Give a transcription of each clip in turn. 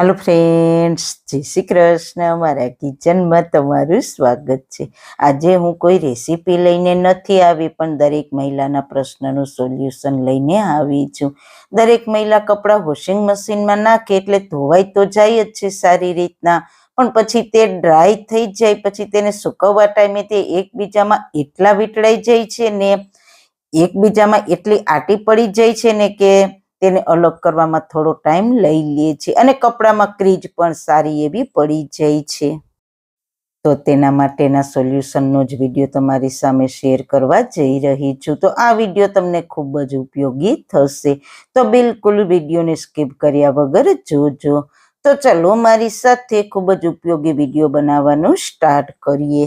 Hello friends જય શ્રી કૃષ્ણ. મારા કિચનમાં તમારું સ્વાગત છે. આજે હું કોઈ રેસીપી લઈને નથી આવી, પણ દરેક મહિલાના પ્રશ્નનું સોલ્યુશન લઈને આવી છું. દરેક મહિલા કપડાં વોશિંગ મશીનમાં નાખે એટલે ધોવાઈ તો જાય જ છે સારી રીતના, પણ પછી તે ડ્રાય થઈ જાય, પછી તેને સુકવવા ટાઈમે તે એકબીજામાં એટલા વીંટળાઈ જાય છે ને, એકબીજામાં એટલી આટી પડી જાય છે ને કે તેને અલગ કરવામાં થોડો ટાઈમ લઈ લે છે અને કપડામાં ક્રીજ પણ સારી એવી પડી જાય છે. તો તેના માટેના સોલ્યુશનનો જ વીડિયો તમારી સામે શેર કરવા જઈ રહી છું. તો આ વીડિયો તમને ખૂબ જ ઉપયોગી થશે. તો બિલકુલ વિડીયોને સ્કીપ કર્યા વગર જોજો. તો ચલો મારી સાથે ખૂબ જ ઉપયોગી વીડિયો બનાવવાનું સ્ટાર્ટ કરીએ.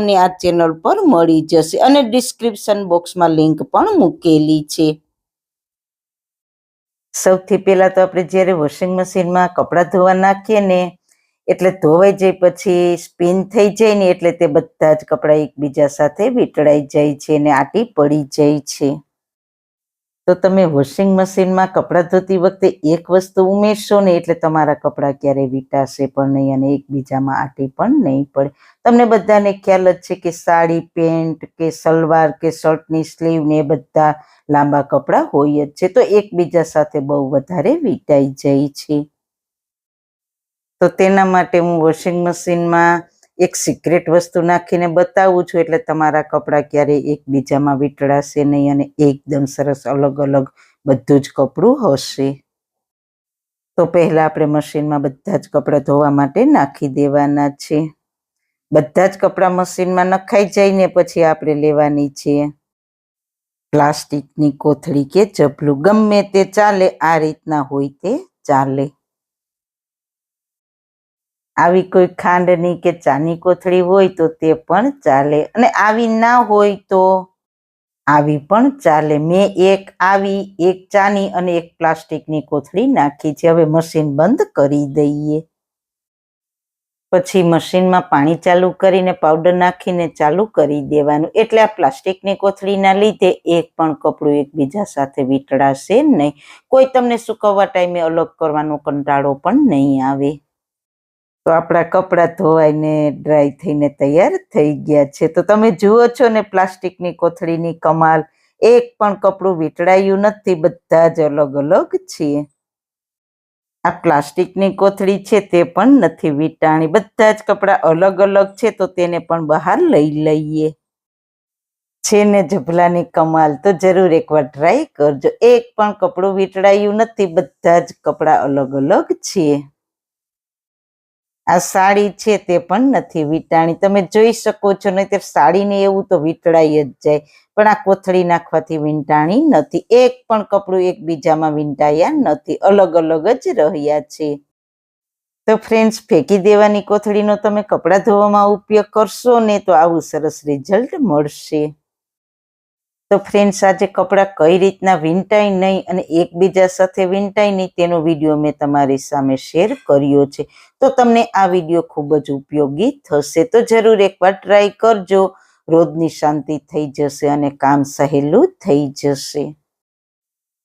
તમને આ ચેનલ પર મળી જશે અને ડિસ્ક્રિપ્શન બોક્સમાં લિંક પણ મૂકેલી છે. સૌથી પહેલા તો આપણે જ્યારે વોશિંગ મશીનમાં કપડાં ધોવા નાખીએ ને, એટલે ધોવાઈ જાય પછી સ્પિન થઈ જાય ને એટલે તે બધા જ કપડાં એકબીજા સાથે વીંટળાઈ જાય છે અને આટી પડી જાય છે. તો તમે વોશિંગ મશીનમાં કપડાં ધોતી વખતે એક વસ્તુ ઉમેરશો ને એટલે તમારા કપડાં ક્યારેય વિટાશે પણ નહીં અને એકબીજામાં આટી પણ નહીં પડે. તમને બધાને ખ્યાલ જ છે કે સાડી, પેન્ટ કે સલવાર કે શર્ટની સ્લીવ ને એ બધા લાંબા કપડાં હોય જ છે, તો એકબીજા સાથે બહુ વધારે વીંટાઈ જાય છે. તો તેના માટે હું વોશિંગ મશીનમાં એક સિક્રેટ વસ્તુ નાખીને બતાવું છું એટલે તમારા કપડાં ક્યારેય એકબીજામાં વીંટળાશે નહીં અને એકદમ સરસ અલગ અલગ બધું જ કપડું હશે. તો પહેલાં આપણે મશીનમાં બધા જ કપડાં ધોવા માટે નાખી દેવાના છે. બધા જ કપડાં મશીનમાં નખાઈ જઈને પછી આપણે લેવાની છે. પ્લાસ્ટિકની કોથળી કે ચપલું ગમે તે ચાલે, આ રીતના હોય તે ચાલે. આવી કોઈ ખાંડની કે ચાની કોથળી હોય તો તે પણ ચાલે. અને આવી ના હોય તો આવી પણ ચાલે. મેં એક આવી, એક ચાની અને એક પ્લાસ્ટિકની કોથળી નાખી છે. હવે મશીન બંધ કરી દઈએ. પછી મશીનમાં પાણી ચાલુ કરીને પાવડર નાખીને ચાલુ કરી દેવાનું. એટલે આ પ્લાસ્ટિકની કોથળીના લીધે એક પણ કપડું એકબીજા સાથે વીંટળાશે નહીં. કોઈ તમને સુકવવા ટાઈમે અલગ કરવાનો કંટાળો પણ નહીં આવે. તો આપણા કપડાં ધોવાઈને ડ્રાય થઈને તૈયાર થઈ ગયા છે. તો તમે જુઓ છો ને પ્લાસ્ટિકની કોથળીની કમાલ. એક પણ કપડું વીંટળાયું નથી. બધા જ અલગ અલગ છીએ. આ પ્લાસ્ટિકની કોથળી છે તે પણ નથી વીંટાણી. બધા જ કપડાં અલગ અલગ છે તો તેને પણ બહાર લઈ લઈએ. છે ને જભલાની કમાલ. તો જરૂર એકવાર ટ્રાય કરજો. એક પણ કપડું વીંટળાયું નથી. બધા જ કપડાં અલગ અલગ છે આ સાડી છે તે પણ નથી વીંટાણી. તમે જોઈ શકો છો, નહીતર સાડીને એવું તો વીંટળાઈ જ જાય. પણ આ કોથળી નાખવાથી વીંટાણી નથી. એક પણ કપડું એકબીજામાં વીંટાયા નથી. અલગ અલગ જ રહ્યા છે. તો ફ્રેન્ડ્સ ફેંકી દેવાની કોથળીનો તમે કપડાં ધોવામાં ઉપયોગ કરશો ને તો આવું સરસ રિઝલ્ટ મળશે. તો ફ્રેન્ડ્સ આજે કપડાં કઈ રીતના વીંટાય નહીં અને એકબીજા સાથે વીંટાય નહીં તેનો વીડિયો મેં તમારી સામે શેર કર્યો છે. તો તમને આ વીડિયો ખૂબ જ ઉપયોગી થશે. તો જરૂર એકવાર ટ્રાય કરજો. રોજની શાંતિ થઈ જશે અને કામ સહેલું થઈ જશે.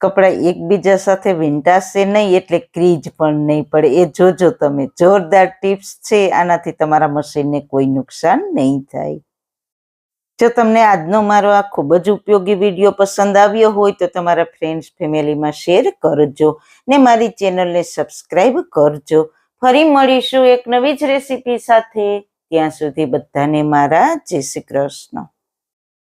કપડાં એકબીજા સાથે વીંટાશે નહીં એટલે ક્રીજ પણ નહીં પડે. એ જોજો તમે. જોરદાર ટિપ્સ છે. આનાથી તમારા મશીનને કોઈ નુકસાન નહીં થાય. જો તમને આજનો મારો આ ખૂબ જ ઉપયોગી વીડિયો પસંદ આવ્યો હોય તો તમારા ફ્રેન્ડ્સ ફેમિલીમાં શેર કરજો ને મારી ચેનલને સબસ્ક્રાઈબ કરજો. ફરી મળીશું એક નવી જ રેસીપી સાથે. ત્યાં સુધી બધાને મારા જય શ્રી કૃષ્ણ.